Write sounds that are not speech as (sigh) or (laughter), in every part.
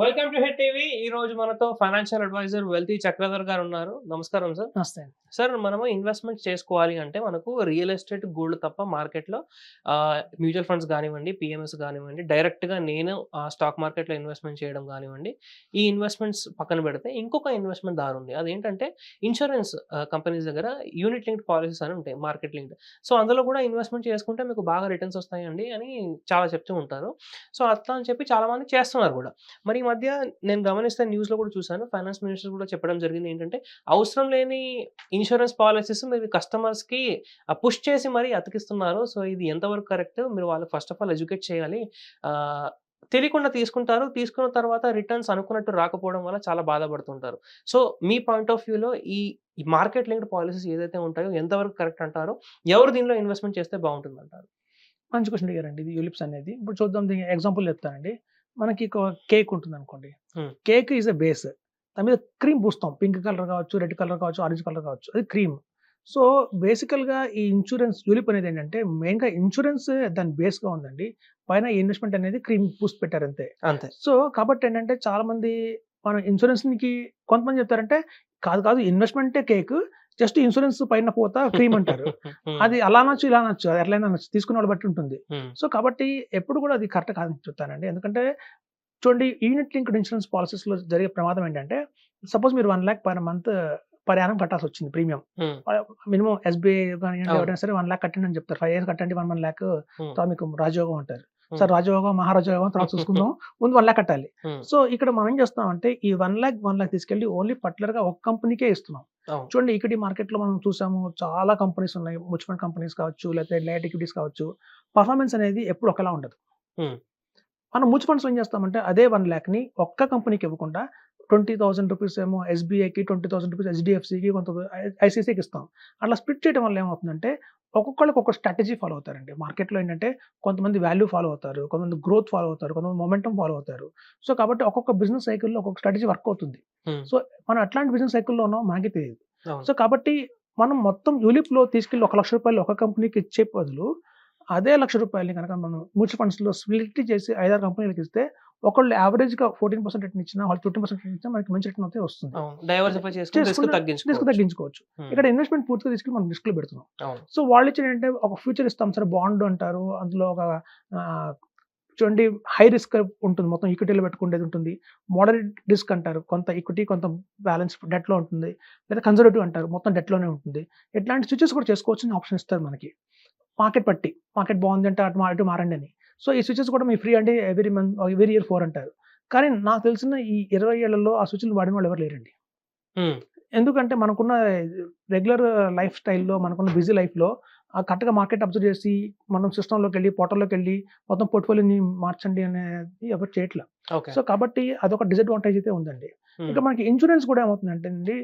Welcome to head TV ఈ రోజు మనతో ఫైనాన్షియల్ అడ్వైజర్ వెల్తీ చక్రధర్ గారు ఉన్నారు. నమస్కారం సార్ నమస్తే. సార్ మనము ఇన్వెస్ట్మెంట్ చేసుకోవాలి అంటే మనకు రియల్ ఎస్టేట్ గోల్డ్ తప్ప మార్కెట్లో మ్యూచువల్ ఫండ్స్ కానివ్వండి పిఎంఎస్ కానివ్వండి డైరెక్ట్గా నేను ఆ స్టాక్ మార్కెట్లో ఇన్వెస్ట్మెంట్ చేయడం కానివ్వండి ఈ ఇన్వెస్ట్మెంట్స్ పక్కన పెడితే ఇంకొక ఇన్వెస్ట్మెంట్ దారి ఉంది. అదేంటంటే ఇన్సూరెన్స్ కంపెనీస్ దగ్గర యూనిట్ లింక్డ్ పాలసీస్ అని ఉంటాయి మార్కెట్ లింక్డ్ సో అందులో కూడా ఇన్వెస్ట్మెంట్ చేసుకుంటే మీకు బాగా రిటర్న్స్ వస్తాయండి అని చాలా చెప్తూ ఉంటారు. సో అట్లా అని చెప్పి చాలా మంది చేస్తున్నారు కూడా. మరి మధ్య నేను గమనిస్తే న్యూస్లో కూడా చూశాను. ఫైనాన్స్ మినిస్టర్ కూడా చెప్పడం జరిగింది ఏంటంటే అవసరం లేని ఇన్సూరెన్స్ పాలసీస్ మీరు కస్టమర్స్కి పుష్ చేసి మరీ అతికిస్తున్నారు. సో ఇది ఎంతవరకు కరెక్ట్? మీరు వాళ్ళకి ఫస్ట్ ఆఫ్ ఆల్ ఎడ్యుకేట్ చేయాలి. తెలియకుండా తీసుకుంటారు. తీసుకున్న తర్వాత రిటర్న్స్ అనుకున్నట్టు రాకపోవడం వల్ల చాలా బాధపడుతుంటారు. సో మీ పాయింట్ ఆఫ్ వ్యూలో ఈ మార్కెట్ లింక్డ్ పాలసీస్ ఏదైతే ఉంటాయో ఎంతవరకు కరెక్ట్ అంటారో? ఎవరు దీనిలో ఇన్వెస్ట్మెంట్ చేస్తే బాగుంటుంది అంటారు మంచి క్వశ్చన్ అడిగారండి. ఇది యూలిప్స్ అనేది. ఇప్పుడు చూద్దాం దీనికి ఎగ్జాంపుల్ చెప్తానండి. మనకి కేక్ ఉంటుంది అనుకోండి. Cake is a base. దాని మీద క్రీమ్ పూస్తాం. పింక్ కలర్ కావచ్చు రెడ్ కలర్ కావచ్చు ఆరెంజ్ కలర్ కావచ్చు అది క్రీమ్. సో బేసికల్గా ఈ ఇన్సూరెన్స్ యూలిప్ అనేది ఏంటంటే మెయిన్గా ఇన్సూరెన్స్ దాని బేస్గా ఉందండి. పైన ఇన్వెస్ట్మెంట్ అనేది క్రీమ్ పూసి పెట్టారు అంతే అంతే. సో కాబట్టి ఏంటంటే చాలా మంది మన ఇన్సూరెన్స్కి కొంతమంది చెప్తారంటే కాదు కాదు ఇన్వెస్ట్మెంటే కేక్. జస్ట్ ఇన్సూరెన్స్ పైన పోతా క్రీమ్ అంటారు. (laughs) అది అలా అనొచ్చు ఇలా అనొచ్చు అది ఎట్లయినా అనొచ్చు తీసుకున్న వాళ్ళు బట్టి ఉంటుంది. సో కాబట్టి ఎప్పుడు కూడా అది కరెక్ట్ కాదని చెప్తానండి. ఎందుకంటే చూడండి యూనిట్ లింక్డ్ ఇన్సూరెన్స్ పాలసీస్లో జరిగే ప్రమాదం ఏంటంటే సపోజ్ మీరు వన్ ల్యాక్ పర్ మంత్ పరిహారం కట్టాల్సి వచ్చింది ప్రీమియం. మినిమం ఎస్బీఐ అవును. ఎవరైనా సరే వన్ ల్యాక్ కట్టండి అని చెప్తారు. ఫైవ్ ఇయర్స్ కట్టండి వన్ వన్ ల్యాక్ Hmm. మీకు రాజయోగం అంటారు Hmm. సార్ రాజయోగం మహారాజయోగం తర్వాత చూసుకుందాం. ముందు వన్ ల్యాక్ కట్టాలి. Hmm. సో ఇక్కడ మనం ఏం చేస్తామంటే ఈ వన్ ల్యాక్ వన్ ల్యాక్ తీసుకెళ్ళి ఓన్లీ పర్టికులర్గా ఒక కంపెనీకే ఇస్తున్నాం. చూడండి ఈక్విటీ మార్కెట్లో మనం చూసాము చాలా కంపెనీస్ ఉన్నాయి. మ్యూచువల్ కంపెనీస్ కావచ్చు లేకపోతే లైట్ ఈక్విటీస్ కావచ్చు. పర్ఫార్మెన్స్ అనేది ఎప్పుడు ఒకలా ఉండదు. Hmm. మనం మ్యూచువల్ ఫండ్స్ ఏం చేస్తామంటే అదే వన్ ల్యాక్ని ఒక్క కంపెనీకి ఇవ్వకుండా ట్వంటీ థౌసండ్ రూపీస్ ఏమో ఎస్బీఐకి ట్వంటీ థౌసండ్ రూపీస్ హెచ్డిఎఫ్సికి కొంత ఐసీసీకి ఇస్తాం. అట్లా స్ప్లిట్ చేయడం వల్ల ఏమవుతుందంటే ఒక్కొక్కళ్ళకి ఒక స్ట్రాటజీ ఫాలో అవుతారండి. మార్కెట్లో ఏంటంటే కొంతమంది వాల్యూ ఫాలో అవుతారు కొంతమంది గ్రోత్ ఫాలో అవుతారు కొంతమంది మొమెంటం ఫాలో అవుతారు. సో కాబట్టి ఒక్కొక్క బిజినెస్ సైకిల్లో ఒక్కొక్క స్ట్రాటజీ వర్క్ అవుతుంది. సో మనం అట్లాంటి బిజినెస్ సైకిల్లో ఉన్నాం మనకి తెలియదు. సో కాబట్టి మనం మొత్తం యూలిప్లో తీసుకెళ్ళి ఒక లక్ష రూపాయలు ఒక కంపెనీకి ఇచ్చే బదులు అదే లక్ష రూపాయలని కనుక మనం మ్యూచువల్ ఫండ్స్లో స్ప్లిట్ చేసి ఐదారు కంపెనీలకు ఇస్తే ఒకళ్ళు యావరేజ్గా ఫోర్టీన్ పర్సెంట్ రిటర్న్ ఇచ్చినా వాళ్ళు ఫిఫ్టీన్ పర్సెంట్ రిటర్న్ ఇచ్చినా మనకి మంచి రిటర్న్ అయితే వస్తుంది. అవును. డైవర్సిఫై చేసుకుని రిస్క్ తగ్గించుకోవచ్చు. Hmm. ఇక్కడ ఇన్వెస్ట్మెంట్ పూర్తిగా తీసుకెళ్ళి మనం రిస్క్లో పెడుతున్నాం. సో వాళ్ళు ఇచ్చిన ఏంటంటే ఒక ఫ్యూచర్ ఇస్తాం సరే బాండ్ అంటారు అందులో ఒక చూడండి హై రిస్క్ ఉంటుంది. మొత్తం ఈక్విటీలో పెట్టుకునేది ఉంటుంది. మోడరేట్ రిస్క్ అంటారు. కొంత ఈక్విటీ కొంత బ్యాలెన్స్ డెట్లో ఉంటుంది. లేదా కన్జర్వేటివ్ అంటారు. మొత్తం డెట్లోనే ఉంటుంది. ఇట్లాంటి స్విచెస్ కూడా చేసుకోవచ్చు ఆప్షన్ ఇస్తారు మనకి. మార్కెట్ పట్టి. మార్కెట్ బాగుంది అంటే అటు ఇటు మారండి అని. సో ఈ స్విచెస్ కూడా మీ ఫ్రీ అంటే every month every year four అంటారు. కానీ నాకు తెలిసిన ఈ ఇరవై ఏళ్ళలో ఆ స్విచ్లు వాడిన వాళ్ళు ఎవరు లేరండి. ఎందుకంటే మనకున్న రెగ్యులర్ లైఫ్ స్టైల్లో మనకున్న బిజీ లైఫ్లో కరెక్ట్గా మార్కెట్ అబ్జర్వ్ చేసి మనం సిస్టంలోకి వెళ్ళి పోర్టల్లోకి వెళ్ళి మొత్తం పోర్ట్ఫోలియోని మార్చండి అనేది ఎవరు చేయట్లా. సో కాబట్టి అదొక డిసడ్వాంటేజ్ అయితే ఉందండి. ఇక మనకి ఇన్సూరెన్స్ కూడా ఏమవుతుందంటే అండి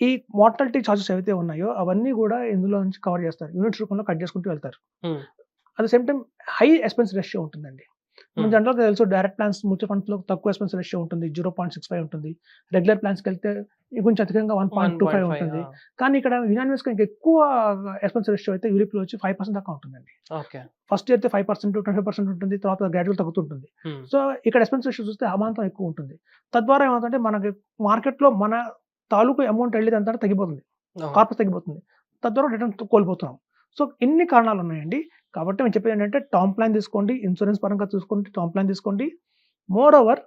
ఈ మార్టాలిటీ చార్జెస్ ఏవైతే ఉన్నాయో అవన్నీ కూడా ఇందులో నుంచి కవర్ చేస్తారు. యూనిట్స్ రూపంలో కట్ చేసుకుంటూ వెళ్తారు. At the same time high expense ratio ఉంటుందండి. మన Hmm. జనరల్గా తెలుసు డైరెక్ట్ ప్లాన్స్ మ్యూచువల్ ఫండ్స్లో తక్కువ ఎక్స్పెన్స్ రేషియో ఉంటుంది జీరో పాయింట్ సిక్స్ ఫైవ్ ఉంటుంది. రెగ్యులర్ ప్లాన్స్కి వెళ్తే కొంచెం అధికంగా వన్ పాయింట్ టూ ఫైవ్ 1.5, ఉంటుంది. కానీ ఇక్కడ యునానిమస్ ఇంకా ఎక్కువ ఎక్స్పెన్స్ రేషియో అయితే యూరోప్లో వచ్చి ఫైవ్ పర్సెంట్ దాకా ఉంటుందండి. ఫస్ట్ అయితే five percent twenty five percent ఉంటుంది తర్వాత గ్రాడ్యువల్ తగ్గుతుంటుంది. Hmm. సో ఇక్కడ ఎక్స్పెన్స్ రేషియో చూస్తే అమాంతం ఎక్కువ ఉంటుంది. తద్వారా ఏమవుతుందంటే మనకి మార్కెట్లో మన తాలూకు అమౌంట్ వెళ్ళేది అంతా తగ్గిపోతుంది. కార్పస్ తగ్గిపోతుంది. తద్వారా రిటర్న్ కోల్పోతున్నాం. సో ఇన్ని కారణాలు ఉన్నాయండి. కాబట్టి మేము చెప్పేది ఏంటంటే టర్మ్ ప్లాన్ తీసుకోండి ఇన్సూరెన్స్ పరంగా చూసుకోండి టర్మ్ ప్లాన్ తీసుకోండి. మోర్ ఓవర్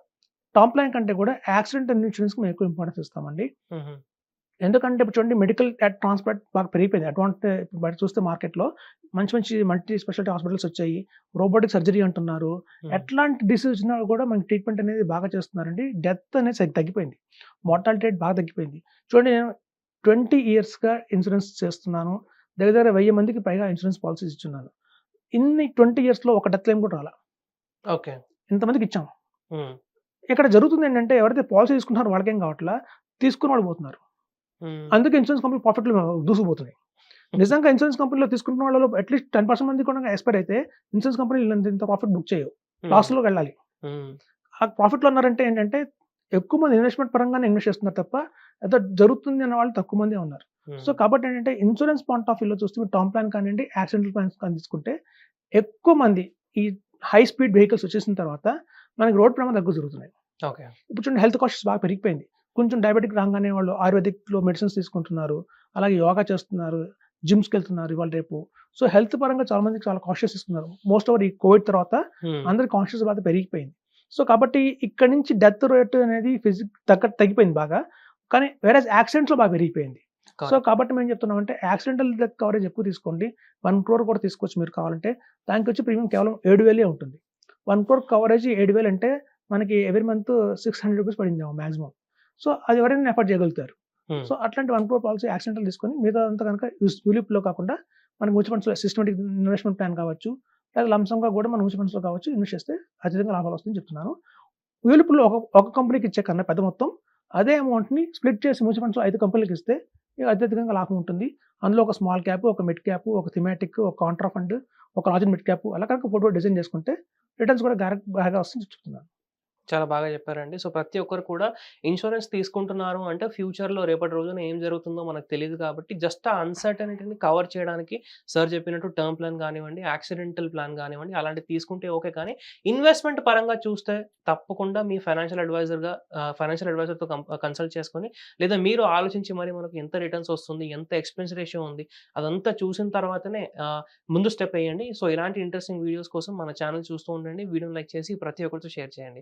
టర్మ్ ప్లాన్ కంటే కూడా యాక్సిడెంట్ ఇన్సూరెన్స్కి మేము ఎక్కువ ఇంపార్టెన్స్ ఇస్తామండి. ఎందుకంటే ఇప్పుడు చూడండి మెడికల్ ట్రాన్స్పోర్ట్ బాగా పెరిగిపోయింది. అడ్వాన్స్ బయట చూస్తే మార్కెట్లో మంచి మంచి మల్టీ స్పెషాలిటీ హాస్పిటల్స్ వచ్చాయి. రోబోటిక్ సర్జరీ అంటున్నారు. ఎట్లాంటి డిసీజ్ వచ్చినా కూడా మనకి ట్రీట్మెంట్ అనేది బాగా చేస్తున్నారండి. డెత్ అనేది తగ్గిపోయింది. మార్టాలిటీ రేట్ బాగా తగ్గిపోయింది. చూడండి నేను ట్వంటీ ఇయర్స్గా ఇన్సూరెన్స్ చేస్తున్నాను. దగ్గర దగ్గర వెయ్యి మందికి పైగా ఇన్సూరెన్స్ పాలసీస్ ఇచ్చున్నాను. ఇన్ని ట్వంటీ ఇయర్స్లో ఒక డెత్ క్లెయిమ్ కూడా రాలా. ఓకే. ఇంతమందికి ఇచ్చాం. ఇక్కడ జరుగుతుంది ఏంటంటే ఎవరైతే పాలసీ తీసుకుంటున్నారో వాళ్ళకేం కావట్లా? తీసుకున్న వాళ్ళు పోతున్నారు. అందుకే ఇన్సూరెన్స్ కంపెనీ ప్రాఫిట్లు దూసుకుపోతున్నాయి. నిజంగా ఇన్సూరెన్స్ కంపెనీలో తీసుకుంటున్న వాళ్ళలో అట్లీస్ట్ టెన్ పర్సెంట్ మంది కూడా ఎక్స్పైర్ అయితే ఇన్సూరెన్స్ కంపెనీ ఇంత ప్రాఫిట్ బుక్ చేయవు. లాస్లోకి వెళ్ళాలి. ఆ ప్రాఫిట్లో ఉన్నారంటే ఏంటంటే ఎక్కువ మంది ఇన్వెస్ట్మెంట్ పరంగానే ఇన్వెస్ట్ చేస్తున్నారు తప్ప ఏదో జరుగుతుంది అన్న వాళ్ళు తక్కువ మందే ఉన్నారు. సో కాబట్టి ఏంటంటే ఇన్సూరెన్స్ పాయింట్ ఆఫ్ వ్యూలో చూస్తే మీరు టర్మ్ ప్లాన్ కానివ్వండి యాక్సిడెంటల్ ప్లాన్స్ కానీ తీసుకుంటే ఎక్కువ మంది ఈ హై స్పీడ్ వెహికల్స్ వచ్చేసిన తర్వాత మనకి రోడ్ ప్రమాదం తగ్గు జరుగుతున్నాయి. ఓకే. ఇప్పుడు చూడండి హెల్త్ కాన్షియస్ బాగా పెరిగిపోయింది. కొంచెం డయాబెటిక్ రాగానే వాళ్ళు ఆయుర్వేదిక్లో మెడిసిన్స్ తీసుకుంటున్నారు అలాగే యోగా చేస్తున్నారు జిమ్స్కి వెళ్తున్నారు ఇవాళ రేపు. సో హెల్త్ పరంగా చాలా మందికి చాలా కాన్షియస్ ఇస్తున్నారు మోస్ట్ ఓవర్ ఈ కోవిడ్ తర్వాత అందరి కాన్షియస్ బాగా పెరిగిపోయింది. సో కాబట్టి ఇక్కడ నుంచి డెత్ రేట్ అనేది ఫిజిక్ తగ్గ తగ్గిపోయింది బాగా. కానీ వేరే యాక్సిడెంట్స్లో బాగా పెరిగిపోయింది. సో కాబట్టి మేము చెప్తున్నామంటే యాక్సిడెంటల్ డెత్ కవరేజ్ ఎక్కువ తీసుకోండి. వన్ క్రోర్ కూడా తీసుకోవచ్చు మీరు కావాలంటే. దానికి వచ్చి ప్రీమియం కేవలం ఏడు వేలే ఉంటుంది. వన్ క్రోర్ కవరేజ్ ఏడు వేలు అంటే మనకి every month six hundred rupees పడింది మాక్సిమం సో అది ఎవరైనా ఎఫర్ట్ చేయగలుగుతారు. సో అట్లాంటి వన్ క్రోర్ పాలసీ యాక్సిడెంటల్ తీసుకొని మిగతా అంతా కనుక యూలిప్లో కాకుండా మన మ్యూచువల్ ఫండ్స్లో సిస్టమేటిక్ ఇన్వెస్ట్మెంట్ ప్లాన్ కావచ్చు లేదా లంసంగా కూడా మన మ్యూచువల్ ఫండ్స్లో కావచ్చు ఇన్వెస్ట్ చేస్తే అత్యధికంగా లాభాలు వస్తుందని చెప్తున్నాను. యూలిప్లో ఒక ఒక కంపెనీకి ఇచ్చే కన్నా పెద్ద మొత్తం అదే అమౌంట్ని స్ప్లిట్ చేసి మ్యూచువల్ ఫండ్స్లో ఐదు కంపెనీలకు ఇస్తే అత్యధికంగా లాభం ఉంటుంది. అందులో ఒక స్మాల్ క్యాప్ ఒక మిడ్ క్యాప్ ఒక థిమాటిక్ ఒక కాంట్రా ఫండ్ ఒక లార్జ్ మిడ్ క్యాప్ అలా కనుక ఫోటో డిజైన్ చేసుకుంటే రిటర్న్స్ కూడా బాగా వస్తుంది చెప్తున్నాను. చాలా బాగా చెప్పారండి. సో ప్రతి ఒక్కరు కూడా ఇన్సూరెన్స్ తీసుకుంటున్నారు అంటే ఫ్యూచర్లో రేపటి రోజున ఏం జరుగుతుందో మనకు తెలియదు కాబట్టి జస్ట్ ఆ అన్సర్టనిటీని కవర్ చేయడానికి సార్ చెప్పినట్టు టర్మ్ ప్లాన్ కానివ్వండి యాక్సిడెంటల్ ప్లాన్ కానివ్వండి అలాంటివి తీసుకుంటే ఓకే కానీ ఇన్వెస్ట్మెంట్ పరంగా చూస్తే తప్పకుండా మీ ఫైనాన్షియల్ అడ్వైజర్గా ఫైనాన్షియల్ అడ్వైజర్తో కన్సల్ట్ చేసుకొని లేదా మీరు ఆలోచించి మరి మనకు ఎంత రిటర్న్స్ వస్తుంది ఎంత ఎక్స్పెన్స్ రేషియో ఉంది అదంతా చూసిన తర్వాతనే ముందు స్టెప్ వేయండి. సో ఇలాంటి ఇంట్రెస్టింగ్ వీడియోస్ కోసం మన ఛానల్ చూస్తూ ఉండండి. వీడియోని లైక్ చేసి ప్రతి ఒక్కరితో షేర్ చేయండి.